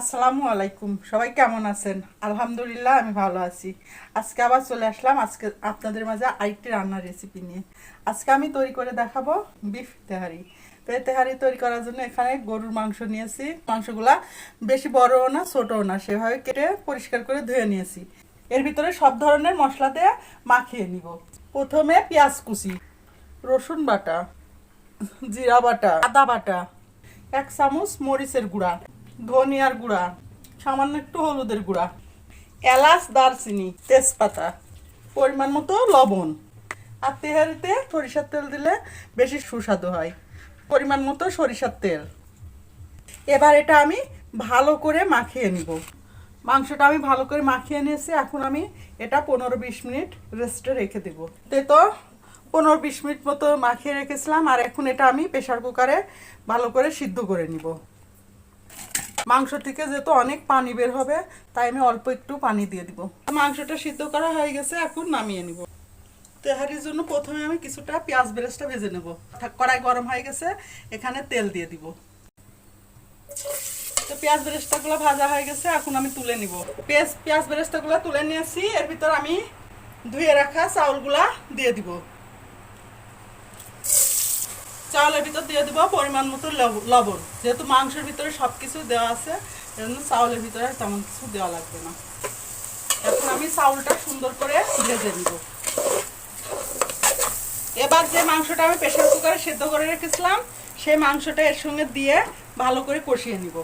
আসসালামু আলাইকুম। সবাই কেমন আছেন? আলহামদুলিল্লাহ, আমি ভালো আছি। আজকে আবার চলে আসলাম আজকে আপনাদের মাঝে আরেকটি রান্নার রেসিপি নিয়ে। আজকে আমি তৈরি করে দেখাবো বিফ তেহারি। তো এই তেহারি তৈরি করার জন্য এখানে গরুর মাংস নিয়েছি। মাংসগুলা বেশি বড়ও না, ছোটও না। সেভাবে কেটে পরিষ্কার করে ধুয়ে নিয়েছি। এর ভিতরে সব ধরনের মশলা দিয়ে মাখিয়ে নিব। প্রথমে পেঁয়াজ কুচি, রসুন বাটা, জিরা বাটা, আদা বাটা, এক চামচ মরিচের গুঁড়া ধনিয়ার গুঁড়া। সামান্য একটু হলুদের গুঁড়া। এলাচ, দারচিনি, তেজপাতা। পরিমাণ মতো লবণ। আর তেহারিতে সরিষার তেল দিলে বেশি সুস্বাদু হয়। পরিমাণ মতো সরিষার তেল। এবার এটা আমি ভালো করে মাখিয়ে নিব। মাংসটা আমি ভালো করে মাখিয়ে নিয়েছি। এখন আমি এটা পনেরো বিশ মিনিট রেস্টে রেখে দেবো। তে তো পনেরো বিশ মিনিট মতো মাখিয়ে রেখেছিলাম। আর এখন এটা আমি প্রেশার কুকারে ভালো করে সিদ্ধ করে নিব। মাংস থেকে যেহেতু অনেক পানি বের হবে, তাই আমি অল্প একটু পানি দিয়ে দিব। মাংসটা সিদ্ধ করা হয়ে গেছে, এখন নামিয়ে নিব। তেহারির জন্য প্রথমে আমি কিছুটা পেঁয়াজ বেরেস্তা ভেজে নেব। কড়াই গরম হয়ে গেছে, এখানে তেল দিয়ে দিব। তো পেঁয়াজ বেরেস্তাগুলো ভাজা হয়ে গেছে, এখন আমি তুলে নিব। পেঁয়াজ পেঁয়াজ বেরেস্তাগুলো তুলে নিয়েছি, এর ভিতর আমি ধুয়ে রাখা চাউলগুলা দিয়ে দিব। চাউলের ভিতর দিয়ে দেবো পরিমাণ মতো লবণ। যেহেতু মাংসের ভিতরে সব কিছু দেওয়া আছে, এজন্য চাউলের ভিতরে তেমন কিছু দেওয়া লাগবে না। এখন আমি চাউলটা সুন্দর করে ভেজে নিব। এবার যে মাংসটা আমি প্রেশার কুকারে সেদ্ধ করে রেখেছিলাম, সেই মাংসটা এর সঙ্গে দিয়ে ভালো করে কষিয়ে নিব।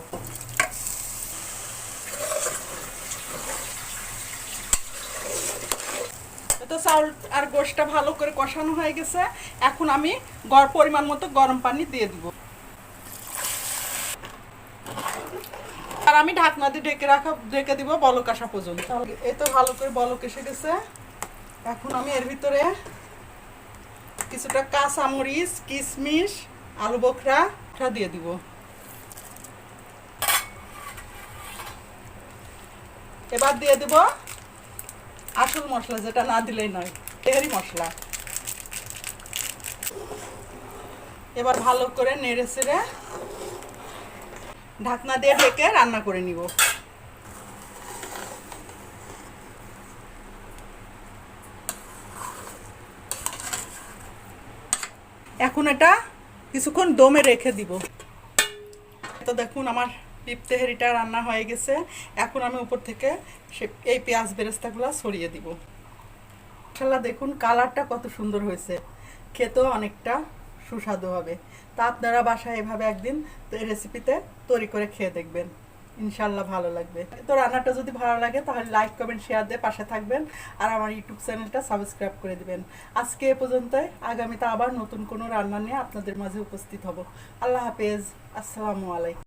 তো চাউল আর গোশটা ভালো করে কষানো হয়ে গেছে। এখন আমি গড় পরিমাণ মতো গরম পানি দিয়ে দিব। আর আমি ঢাকনা দিয়ে ঢেকে রাখা, ঢেকে দিব বলক আসা পর্যন্ত। এই তো ভালো করে বলক এসে গেছে। এখন আমি এর ভিতরে কিছুটা কাঁচা মরিচ কিশমিশ আলু বখরা দিয়ে দিব। এবার দিয়ে দিব আসল মশলা যেটা না দিলেই নয় তেহারি মশলা। এবার ভালো করে নেড়ে চেড়ে ঢাকনা দিয়ে ঢেকে রান্না করে নিব। এখন এটা কিছুক্ষণ দমে রেখে দিব। তো দেখুন আমার পিপ তেহারিটা রান্না হয়ে গেছে। এখন আমি উপর থেকে সে এই পেঁয়াজ বেরেস্তাগুলো ছড়িয়ে দিব। মশাল্লা দেখুন, কালারটা কত সুন্দর হয়েছে। খেতেও অনেকটা সুস্বাদু হবে। তা আপনারা বাসায় এভাবে একদিন রেসিপিতে তৈরি করে খেয়ে দেখবেন। ইনশাল্লাহ ভালো লাগবে। তো রান্নাটা যদি ভালো লাগে তাহলে লাইক কমেন্ট শেয়ার দিয়ে পাশে থাকবেন আর আমার ইউটিউব চ্যানেলটা সাবস্ক্রাইব করে দিবেন। আজকে এ পর্যন্তই। আগামীতে আবার নতুন কোনো রান্না নিয়ে আপনাদের মাঝে উপস্থিত হব। আল্লাহ হাফেজ। আসসালামু আলাইকুম।